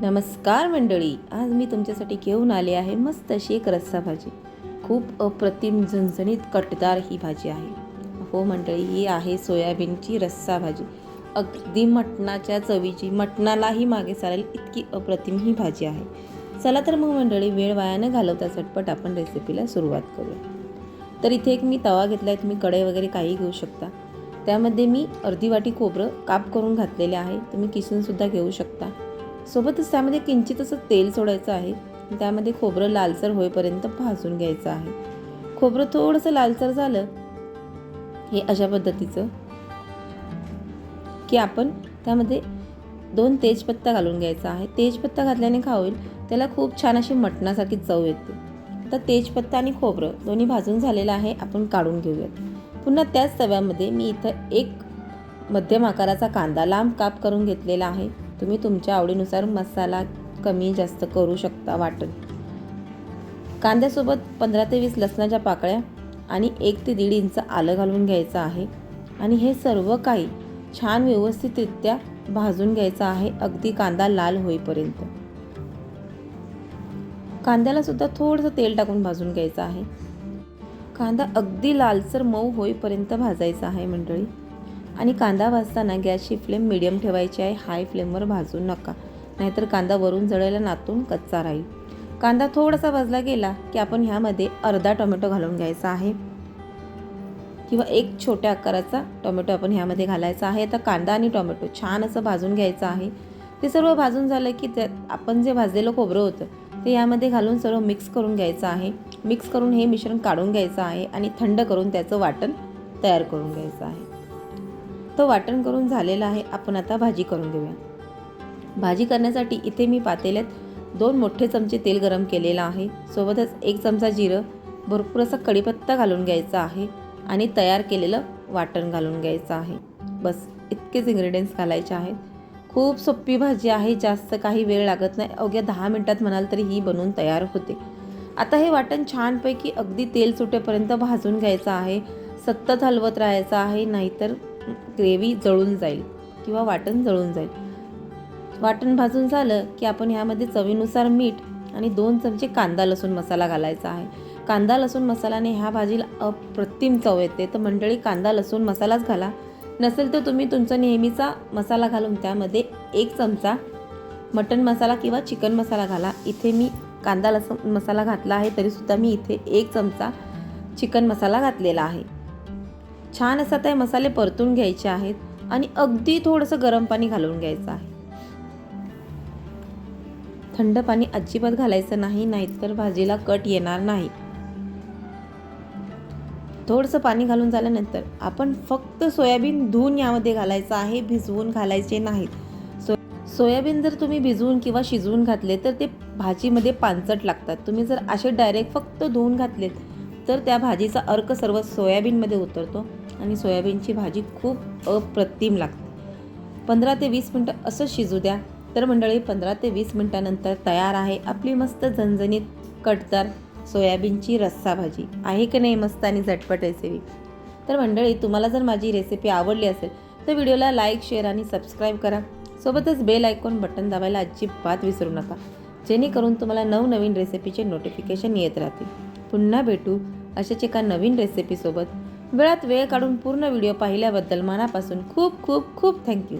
नमस्कार मंडळी आज मी तुमच्यासाठी घेऊन आले आहे मस्त अशी एक रस्सा भाजी. खूप अप्रतिम झणझणीत कटदार ही भाजी आहे. हो मंडळी ही आहे सोयाबीनची रस्सा भाजी. अगदी मटणाच्या चवीची मटणालाही मागे चालेल इतकी अप्रतिम ही भाजी आहे. चला तर मग मंडळी वेळ वाया न घालवता झटपट आपण रेसिपीला सुरुवात करूया. तर इथे एक मी तवा घेतला आहे तुम्ही कढई वगैरे काही घेऊ शकता. त्यामध्ये मी अर्धी वाटी खोबरं काप करून घातलेले आहे तुम्ही किसूनसुद्धा घेऊ शकता. सोबतच त्यामध्ये किंचित असं तेल सोडायचं आहे. त्यामध्ये खोबरं लालसर होईपर्यंत भाजून घ्यायचं आहे. खोबरं थोडंसं लालसर झालं हे अशा पद्धतीचं की आपण त्यामध्ये दोन तेजपत्ता घालून घ्यायचा आहे. तेजपत्ता घातल्याने काय होईल? त्याला खूप छान अशी मटणासारखी चव येते. आता तेजपत्ता आणि खोबरं दोन्ही भाजून झालेलं आहे. आपण काढून घेऊयात. पुन्हा त्याच तव्यामध्ये मी इथं एक मध्यम आकाराचा कांदा लांब काप करून घेतलेला आहे. तुम्ही तुमच्या आवडीनुसार मसाला कमी जास्त करू शकता वाटण. कांद्यासोबत पंधरा ते वीस लसणाच्या पाकळ्या आणि एक ते दीड इंच आलं घालून घ्यायचं आहे. आणि हे सर्व काही छान व्यवस्थितरित्या भाजून घ्यायचं आहे अगदी कांदा लाल होईपर्यंत. कांद्याला सुद्धा थोडंसं तेल टाकून भाजून घ्यायचं आहे. कांदा अगदी लालसर मऊ होईपर्यंत भाजायचा आहे मंडळी. आणि कांदा भाजताना गॅसची फ्लेम मिडियम ठेवायची आहे. हाय फ्लेमवर भाजू नका. नाहीतर कांदा वरून जळायला नातून कच्चा राहील. कांदा थोडासा भाजला गेला की आपण ह्यामध्ये अर्धा टोमॅटो घालून घ्यायचा आहे. किंवा एक छोट्या आकाराचा टोमॅटो आपण ह्यामध्ये घालायचा आहे. आता कांदा आणि टोमॅटो छान असं भाजून घ्यायचं आहे. ते सर्व भाजून झालं की त्यात आपण जे भाजलेलं खोबरं होतं ते यामध्ये घालून सर्व मिक्स करून घ्यायचं आहे. मिक्स करून हे मिश्रण काढून घ्यायचं आहे आणि थंड करून त्याचं वाटण तयार करून घ्यायचं आहे. तो वाटण करून झालेला आहे आपण आता भाजी करून घेऊया भाजी करण्यासाठी इथे मी पातेल्यात दोन मोठे चमचे तेल गरम केलेलं आहे. सोबतच एक चमचा जिरं भरपूर असा कढीपत्ता घालून घ्यायचा आहे आणि तयार केलेलं वाटण घालून घ्यायचं आहे. बस इतकेच इन्ग्रेडियंट्स घालायचे आहेत. खूप सोपी भाजी आहे जास्त काही वेळ लागत नाही. अवघ्या दहा मिनटात म्हणाल तरी ही बनवून तयार होते. आता हे वाटण छानपैकी अगदी तेल सुटेपर्यंत भाजून घ्यायचं आहे. सतत हलवत राहायचं आहे नाहीतर ग्रेव्ही जळून जाईल किंवा वाटण जळून जाईल. वाटण भाजून झालं की आपण ह्यामध्ये चवीनुसार मीठ आणि दोन चमचे कांदा लसूण मसाला घालायचा आहे. कांदा लसूण मसाल्याने ह्या भाजीला अप्रतिम चव येते. तर मंडळी कांदा लसूण मसालाच घाला. नसेल तर तुम्ही तुमचा नेहमीचा मसाला घालून त्यामध्ये एक चमचा मटन मसाला किंवा चिकन मसाला घाला. इथे मी कांदा लसूण मसाला घातला आहे तरीसुद्धा मी इथे एक चमचा चिकन मसाला घातलेला आहे. छान असा ते मसाले परतून घ्यायचे आहेत आणि अगदी थोडंसं गरम पाणी घालून घ्यायचं आहे. थंड पाणी अजिबात घालायचं नाही नाहीतर भाजीला कट येणार नाही. थोडंसं पाणी घालून झाल्यानंतर आपण फक्त सोयाबीन धुवून यामध्ये घालायचं आहे भिजवून घालायचे नाहीत. सो सोयाबीन जर तुम्ही भिजवून किंवा शिजवून घातले तर ते भाजीमध्ये पानचट लागतात. तुम्ही जर असे डायरेक्ट फक्त धुवून घातलेत तर त्या भाजीचा अर्क सर्व सोयाबीनमध्ये उतरतो आणि सोयाबीनची भाजी खूप अप्रतिम लागते. पंधरा ते वीस मिनटं असं शिजू द्या. तर मंडळी पंधरा ते वीस मिनटानंतर तयार आहे आपली मस्त झणझणीत कटदार सोयाबीनची रस्सा भाजी. आहे की नाही मस्त आणि झटपट रेसिपी तर मंडळी तुम्हाला जर माझी रेसिपी आवडली असेल तर व्हिडिओला लाईक शेअर आणि सबस्क्राईब करा. सोबतच बेल आयकॉन बटन दाबायला अजिबात विसरू नका. जेणेकरून तुम्हाला नवनवीन रेसिपीचे नोटिफिकेशन येत राहतील. पुन्हा भेटू अशाच एका नवीन रेसिपीसोबत वेळात वेळ काढून पूर्ण व्हिडिओ पाहिल्याबद्दल मनापासून खूप खूप खूप थँक्यू